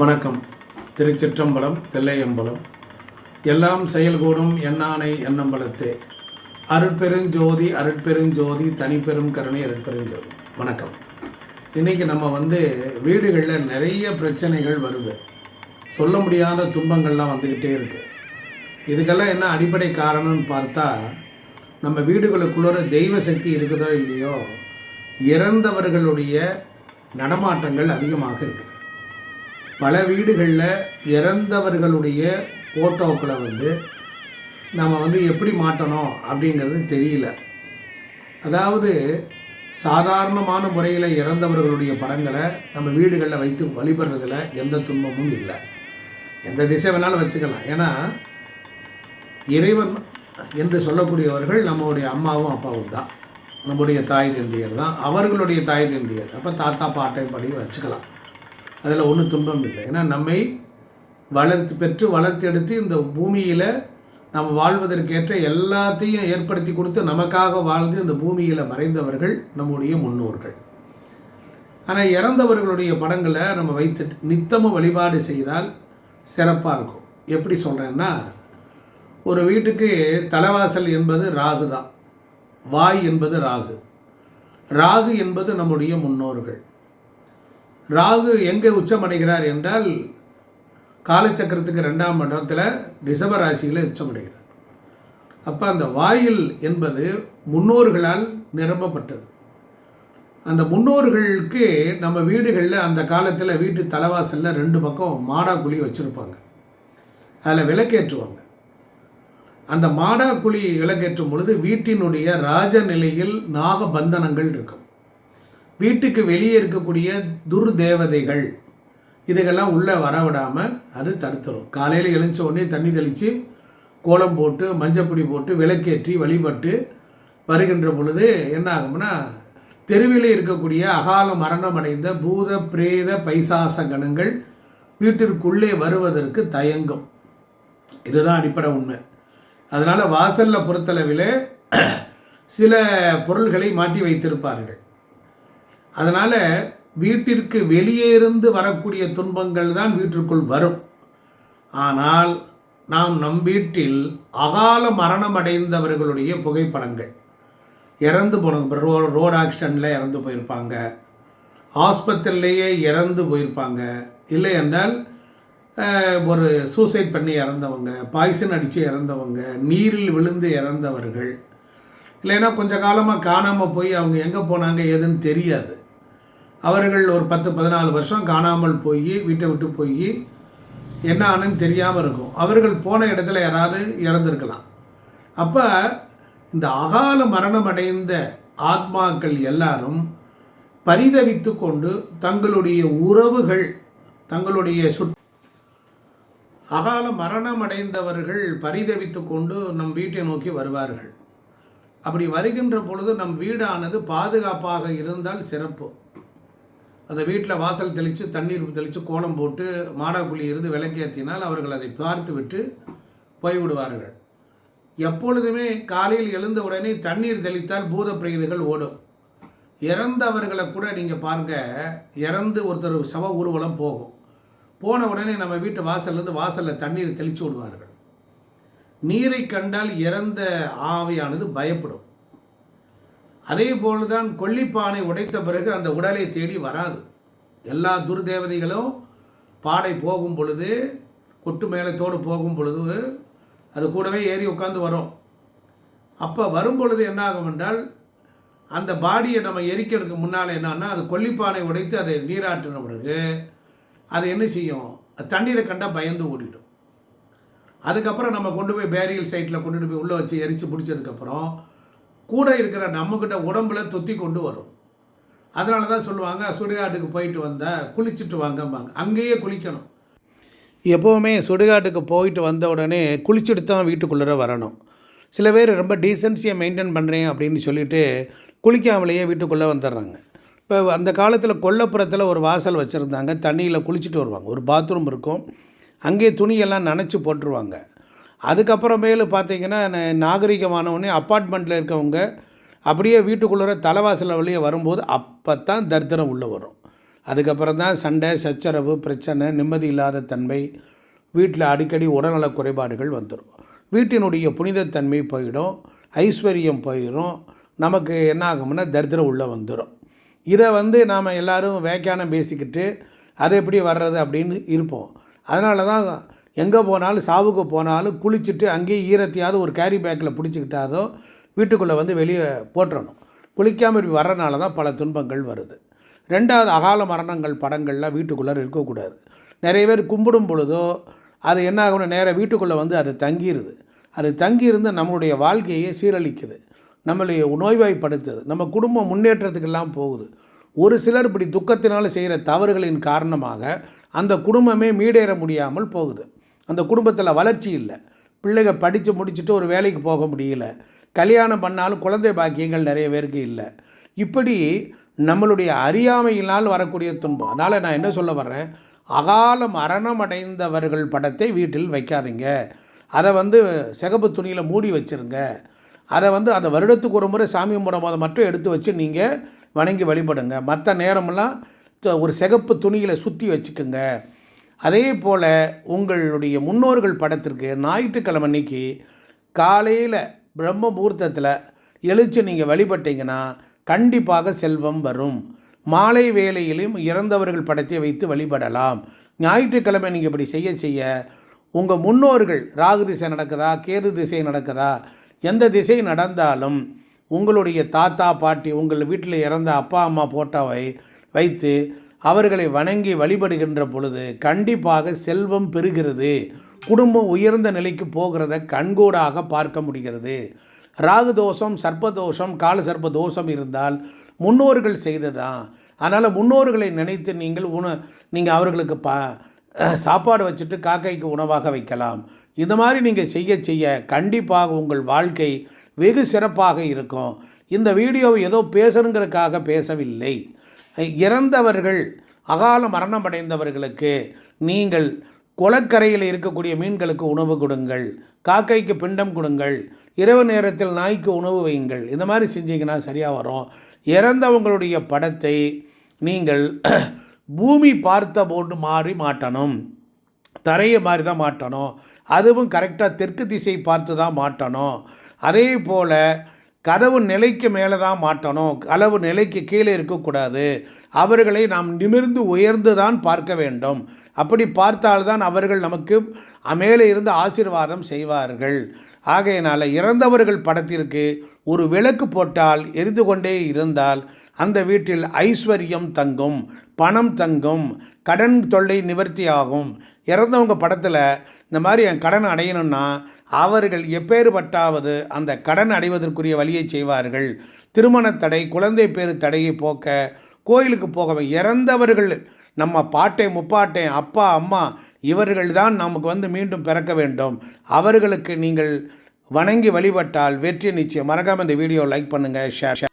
வணக்கம். திருச்சிற்றம்பலம் தில்லையம்பலம். எல்லாம் செயல்கூடும் எண்ணானை எண்ணம்பலத்தே. அருட்பெருஞ்சோதி அருட்பெருஞ்சோதி தனிப்பெரும் கருணை அருட்பெருஞ்சோதி. வணக்கம். இன்றைக்கி நம்ம வந்து வீடுகளில் நிறைய பிரச்சனைகள் வருது. சொல்ல முடியாத துன்பங்கள்லாம் வந்துக்கிட்டே இருக்குது இதுக்கெல்லாம் என்ன அடிப்படை காரணம்னு பார்த்தா நம்ம வீடுகளுக்குள்ளே தெய்வ சக்தி இருக்குதோ இல்லையோ இறந்தவர்களுடைய நடமாட்டங்கள் அதிகமாக இருக்குது பல வீடுகளில் இறந்தவர்களுடைய ஃபோட்டோக்களை வந்து நம்ம வந்து எப்படி மாட்டணும் அப்படிங்கிறது தெரியல. அதாவது சாதாரணமான முறையில் இறந்தவர்களுடைய படங்களை நம்ம வீடுகளில் வைத்து வழிபடுறதுல எந்த துன்பமும் இல்லை. எந்த திசை வேணாலும் வச்சுக்கலாம். ஏன்னா இறைவன் என்று சொல்லக்கூடியவர்கள் நம்மளுடைய அம்மாவும் அப்பாவும் தான். நம்முடைய தாய் தந்தையர் தான். அவர்களுடைய தாய் தந்தையர். அப்போ தாத்தா பாட்டை படி வச்சுக்கலாம். அதில் ஒன்றும் துன்பம் இல்லை. ஏன்னா நம்மை வளர்த்து பெற்று வளர்த்து எடுத்து இந்த பூமியில் நம்ம வாழ்வதற்கேற்ற எல்லாத்தையும் ஏற்படுத்தி கொடுத்து நமக்காக வாழ்ந்து இந்த பூமியில் மறைந்தவர்கள் நம்முடைய முன்னோர்கள். ஆனால் இறந்தவர்களுடைய படங்களை நம்ம வைத்து நித்தமும் வழிபாடு செய்தால் சிறப்பாக இருக்கும். எப்படி சொல்கிறேன்னா ஒரு வீட்டுக்கு தலைவாசல் என்பது ராகு தான் வாய் என்பது ராகு. ராகு என்பது நம்முடைய முன்னோர்கள். ராகு எங்கே உச்சமடைகிறார் என்றால் காலச்சக்கரத்துக்கு ரெண்டாம் மண்டலத்தில் ரிஷப ராசியில் உச்சமடைகிறார். அப்போ அந்த வாயில் என்பது முன்னோர்களால் நிரம்பப்பட்டது அந்த முன்னோர்களுக்கு நம்ம வீடுகளில் அந்த காலத்தில் வீட்டு தலைவாசலில் ரெண்டு பக்கம் மாடா குழி வச்சுருப்பாங்க. அதில் விளக்கேற்றுவாங்க. அந்த மாடா குழி விளக்கேற்றும் பொழுது வீட்டினுடைய ராஜ நிலையில் நாகபந்தனங்கள் இருக்கும். வீட்டுக்கு வெளியே இருக்கக்கூடிய துர்தேவதைகள் இதுகெல்லாம் உள்ளே வரவிடாமல் அது தடுத்துரும். காலையில் எழுந்த உடனே தண்ணி தெளித்து கோலம் போட்டு மஞ்சப்பொடி போட்டு விளக்கேற்றி வழிபட்டு வருகின்ற பொழுது என்ன ஆகும்னா தெருவில் இருக்கக்கூடிய அகால மரணம் அடைந்த பூத பிரேத பைசாச கணங்கள் வீட்டிற்குள்ளே வருவதற்கு தயங்கும். இதுதான் அடிப்படை உண்மை. அதனால் வாசலில் பொறுத்தளவில் சில பொருள்களை மாட்டி வைத்திருப்பார்கள். அதனால் வீட்டிற்கு வெளியே இருந்து வரக்கூடிய துன்பங்கள் தான் வீட்டிற்குள் வரும். ஆனால் நாம் நம் வீட்டில் அகால மரணம் அடைந்தவர்களுடைய புகைப்படங்கள். இறந்து போனவங்க ரோ ரோட் ஆக்சிடெண்ட்டில் இறந்து போயிருப்பாங்க. ஆஸ்பத்திரிலேயே இறந்து போயிருப்பாங்க. இல்லை என்றால் ஒரு சூசைட் பண்ணி இறந்தவங்க பாய்சன் அடித்து இறந்தவங்க நீரில் விழுந்து இறந்தவர்கள். இல்லைன்னா கொஞ்ச காலமாக காணாமல் போய் அவங்க எங்கே போனாங்க ஏதுன்னு தெரியாது. அவர்கள் ஒரு பத்து பதினாலு வருஷம் காணாமல் போய் வீட்டை விட்டு போய் என்ன ஆனுன்னு தெரியாமல் இருக்கும். அவர்கள் போன இடத்துல யாராவது இறந்துருக்கலாம். அப்போ இந்த அகால மரணம் அடைந்த ஆத்மாக்கள் எல்லாரும் பரிதவித்து கொண்டு தங்களுடைய உறவுகள் தங்களுடைய சுட் அகால மரணம் அடைந்தவர்கள் பரிதவித்து கொண்டு நம் வீட்டை நோக்கி வருவார்கள். அப்படி வருகின்ற பொழுது நம் வீடானது பாதுகாப்பாக இருந்தால் சிறப்பு. அந்த வீட்டில் வாசல் தெளித்து தண்ணீர் தெளித்து கோலம் போட்டு மாடாக்குழி இருந்து விளக்கேற்றினால் அவர்கள் அதை பார்த்து விட்டு போய்விடுவார்கள். எப்பொழுதுமே காலையில் எழுந்த உடனே தண்ணீர் தெளித்தால் பூத பிரேதங்கள் ஓடும். இறந்தவர்களை கூட நீங்கள் பாருங்க இறந்து ஒருத்தர் சவ ஊர்வலம் போகும். போன உடனே நம்ம வீட்டு வாசல்லேருந்து வாசலில் தண்ணீர் தெளித்து விடுவார்கள். நீரை கண்டால் இறந்த ஆவையானது பயப்படும். அதே போல்தான் கொல்லிப்பானை உடைத்த பிறகு அந்த உடலை தேடி வராது. எல்லா துர்தேவதைகளும் பாடை போகும் பொழுது கொட்டு மேலத்தோடு போகும் பொழுது அது கூடவே ஏறி உட்காந்து வரும். அப்போ வரும் பொழுது என்ன ஆகும் என்றால் அந்த பாடியை நம்ம எரிக்கிறதுக்கு முன்னால் என்னன்னா அது கொல்லிப்பானை உடைத்து அதை நீராட்டின பிறகு அது என்ன செய்யும்? தண்ணீரை கண்டால் பயந்து ஓடிடும். அதுக்கப்புறம் நம்ம கொண்டு போய் பேரியல் சைட்டில் கொண்டுட்டு போய் உள்ளே வச்சு எரித்து பிடிச்சதுக்கப்புறம் கூட இருக்கிற நம்மக்கிட்ட உடம்புல தொத்தி கொண்டு வரும். அதனால தான் சொல்லுவாங்க சுடுகாட்டுக்கு போயிட்டு வந்தால் குளிச்சுட்டு வாங்கம்பாங்க. அங்கேயே குளிக்கணும். எப்போவுமே சுடுகாட்டுக்கு போயிட்டு வந்த உடனே குளிச்சுட்டு தான் வீட்டுக்குள்ளே வரணும். சில பேர் ரொம்ப டீசென்சியை மெயின்டைன் பண்ணுறேன் அப்படின்னு சொல்லிட்டு குளிக்காமலேயே வீட்டுக்குள்ளே வந்துடுறாங்க இப்போ அந்த காலத்தில் கொல்லப்புறத்தில் ஒரு வாசல் வச்சுருந்தாங்க தண்ணியில் குளிச்சுட்டு வருவாங்க. ஒரு பாத்ரூம் இருக்கும். அங்கேயே துணியெல்லாம் நனைச்சி போட்டுருவாங்க. அதுக்கப்புறமேலு பார்த்தீங்கன்னா ந- நாகரிகமானவொடனே அப்பார்ட்மெண்ட்டில் இருக்கவங்க அப்படியே வீட்டுக்குள்ளே தலைவாசலில் வழியே வரும்போது அப்போ தான் தரித்திரம் உள்ளே வரும். அதுக்கப்புறம் தான் சண்டை சச்சரவு பிரச்சனை நிம்மதி இல்லாத தன்மை வீட்டில் அடிக்கடி உடல்நல குறைபாடுகள் வந்துடும் வீட்டினுடைய புனிதத்தன்மை போயிடும் ஐஸ்வர்யம் போயிடும் நமக்கு என்ன ஆகும்னா தரித்திரம் உள்ளே வந்துடும் இதை வந்து நாம் எல்லோரும் வேக்கானம் பேசிக்கிட்டு அது எப்படி வர்றது? அப்படின்னு இருப்போம். அதனால தான் எங்கே போனாலும் சாவுக்கு போனாலும் குளிச்சுட்டு அங்கேயே ஈரத்தையாவது ஒரு கேரி பேக்கில் பிடிச்சிக்கிட்டாதோ வீட்டுக்குள்ளே வந்து வெளியே போட்டுறணும். குளிக்காமல் இப்படி வர்றனால தான் பல துன்பங்கள் வருது. ரெண்டாவது அகால மரணங்கள் படங்கள்லாம் வீட்டுக்குள்ளே இருக்கக்கூடாது. நிறைய பேர் கும்பிடும் பொழுதோ அது என்ன ஆகும்னா நேராக வீட்டுக்குள்ளே வந்து அது தங்கிடுது அது தங்கியிருந்து நம்மளுடைய வாழ்க்கையை சீரழிக்குது. நம்மளை நோய்வாய்ப்படுத்துது. நம்ம குடும்பம் முன்னேற்றத்துக்கெல்லாம் போகுது. ஒரு சிலர் இப்படி துக்கத்தினால் செய்கிற தவறுகளின் காரணமாக அந்த குடும்பமே மீடேற முடியாமல் போகுது. அந்த குடும்பத்தில் வளர்ச்சி இல்லை. பிள்ளைகள் படித்து முடிச்சுட்டு ஒரு வேலைக்கு போக முடியல. கல்யாணம் பண்ணாலும் குழந்தை பாக்கியங்கள் நிறைய பேருக்கு இல்லை. இப்படி நம்மளுடைய அறியாமையினால் வரக்கூடிய துன்பம். அதனால் நான் என்ன சொல்ல வர்றேன்? அகால மரணம் அடைந்தவர்கள் படத்தை வீட்டில் வைக்காதீங்க. அதை வந்து சிகப்பு துணியில் மூடி வச்சிருங்க. அதை வந்து அந்த வருடத்துக்கு ஒரு முறை சாமி முறை மட்டும் எடுத்து வச்சு நீங்கள் வணங்கி வழிபடுங்க. மற்ற நேரமெல்லாம் த- ஒரு சிகப்பு துணியில் சுற்றி வச்சுக்கோங்க. அதே போல் உங்களுடைய முன்னோர்கள் படத்திற்கு ஞாயிற்றுக்கிழமை அன்னைக்கு காலையில் பிரம்ம முகூர்த்தத்தில் எழுச்சி நீங்கள் வழிபட்டீங்கன்னா கண்டிப்பாக செல்வம் வரும். மாலை வேளையிலும் இறந்தவர்கள் படத்தை வைத்து வழிபடலாம். ஞாயிற்றுக்கிழமை நீங்கள் இப்படி செய்ய செய்ய உங்கள் முன்னோர்கள் ராகு திசை நடக்குதா கேது திசை நடக்குதா எந்த திசை நடந்தாலும் உங்களுடைய தாத்தா பாட்டி உங்கள் வீட்டில் இறந்த அப்பா அம்மா போட்டோவை வைத்து அவர்களை வணங்கி வழிபடுகின்ற பொழுது கண்டிப்பாக செல்வம் பெறுகிறது. குடும்பம் உயர்ந்த நிலைக்கு போகிறத கண்கூடாக பார்க்க முடிகிறது. ராகு தோஷம் சர்ப்பதோஷம் கால சர்ப்ப தோஷம் இருந்தால் முன்னோர்கள் செய்ததான் அதனால் முன்னோர்களை நினைத்து நீங்கள் உண நீங்கள் அவர்களுக்கு பா சாப்பாடு வச்சுட்டு காக்கைக்கு உணவாக வைக்கலாம். இந்த மாதிரி நீங்கள் செய்ய செய்ய கண்டிப்பாக உங்கள் வாழ்க்கை வெகு சிறப்பாக இருக்கும். இந்த வீடியோவை ஏதோ பேசணுங்கிறதுக்காக பேசவில்லை. இறந்தவர்கள் அகால மரணம் அடைந்தவர்களுக்கு நீங்கள் குளக்கரையில் இருக்கக்கூடிய மீன்களுக்கு உணவு கொடுங்கள் காக்கைக்கு பிண்டம் கொடுங்கள் இரவு நேரத்தில் நாய்க்கு உணவு வையுங்கள். இந்த மாதிரி செஞ்சீங்கன்னா சரியாக வரும். இறந்தவங்களுடைய படத்தை நீங்கள் பூமி பார்த்த போட்டு மாறி மாட்டணும். தரையை மாதிரி தான் மாட்டணும். அதுவும் கரெக்டாக தெற்கு திசை பார்த்து தான் மாட்டணும். அதே போல் கதவு நிலைக்கு மேலே தான் மாட்டணும். கதவு நிலைக்கு கீழே இருக்கக்கூடாது. அவர்களை நாம் நிமிர்ந்து உயர்ந்து தான் பார்க்க வேண்டும். அப்படி பார்த்தால்தான் அவர்கள் நமக்கு மேலே இருந்து ஆசீர்வாதம் செய்வார்கள். ஆகையினால் இறந்தவர்கள் படத்திற்கு ஒரு விளக்கு போட்டால் எரிந்து கொண்டே இருந்தால் அந்த வீட்டில் ஐஸ்வர்யம் தங்கும் பணம் தங்கும் கடன் தொல்லை நிவர்த்தி ஆகும். இறந்தவங்க படத்தில் இந்த மாதிரி என் கடன் அடையணும்னா அவர்கள் எப்பேறுபட்டாவது அந்த கடன் அடைவதற்குரிய வழியை செய்வார்கள். திருமண தடை குழந்தை பேரு தடையை போக்க கோயிலுக்கு போக இறந்தவர்கள் நம்ம பாட்டை முப்பாட்டை அப்பா அம்மா இவர்கள் தான் நமக்கு வந்து மீண்டும் பிறக்க வேண்டும். அவர்களுக்கு நீங்கள் வணங்கி வழிபட்டால் வெற்றி நிச்சயம். மறக்காமல் இந்த வீடியோ லைக் பண்ணுங்கள் ஷேர்